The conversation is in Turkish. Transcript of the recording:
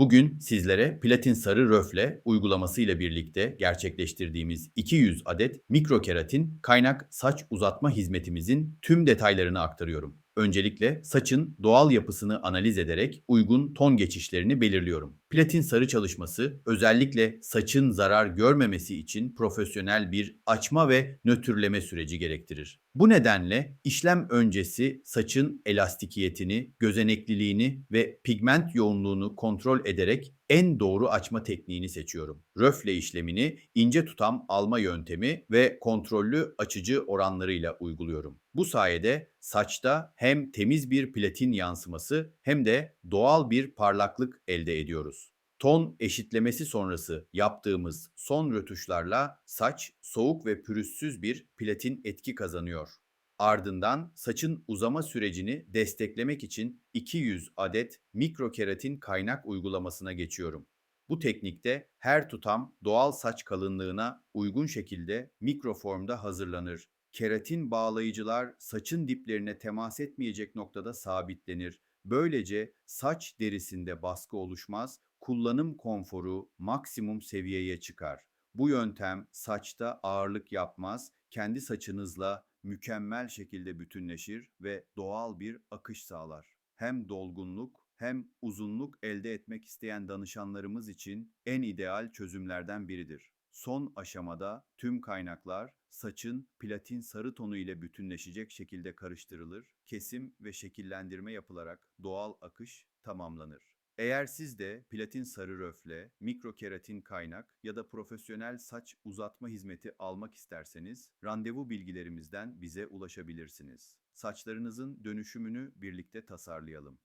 Bugün sizlere platin sarı röfle uygulaması ile birlikte gerçekleştirdiğimiz 200 adet mikrokeratin kaynak saç uzatma hizmetimizin tüm detaylarını aktarıyorum. Öncelikle saçın doğal yapısını analiz ederek uygun ton geçişlerini belirliyorum. Platin sarı çalışması özellikle saçın zarar görmemesi için profesyonel bir açma ve nötrleme süreci gerektirir. Bu nedenle işlem öncesi saçın elastikiyetini, gözenekliliğini ve pigment yoğunluğunu kontrol ederek en doğru açma tekniğini seçiyorum. Röfle işlemini ince tutam alma yöntemi ve kontrollü açıcı oranlarıyla uyguluyorum. Bu sayede saçta hem temiz bir platin yansıması hem de doğal bir parlaklık elde ediyoruz. Ton eşitlemesi sonrası yaptığımız son rötuşlarla saç soğuk ve pürüzsüz bir platin etki kazanıyor. Ardından saçın uzama sürecini desteklemek için 200 adet mikrokeratin kaynak uygulamasına geçiyorum. Bu teknikte her tutam doğal saç kalınlığına uygun şekilde mikroformda hazırlanır. Keratin bağlayıcılar saçın diplerine temas etmeyecek noktada sabitlenir. Böylece saç derisinde baskı oluşmaz, kullanım konforu maksimum seviyeye çıkar. Bu yöntem saçta ağırlık yapmaz, kendi saçınızla mükemmel şekilde bütünleşir ve doğal bir akış sağlar. Hem dolgunluk hem uzunluk elde etmek isteyen danışanlarımız için en ideal çözümlerden biridir. Son aşamada tüm kaynaklar saçın platin sarı tonu ile bütünleşecek şekilde karıştırılır, kesim ve şekillendirme yapılarak doğal akış tamamlanır. Eğer siz de platin sarı röfle, mikrokeratin kaynak ya da profesyonel saç uzatma hizmeti almak isterseniz randevu bilgilerimizden bize ulaşabilirsiniz. Saçlarınızın dönüşümünü birlikte tasarlayalım.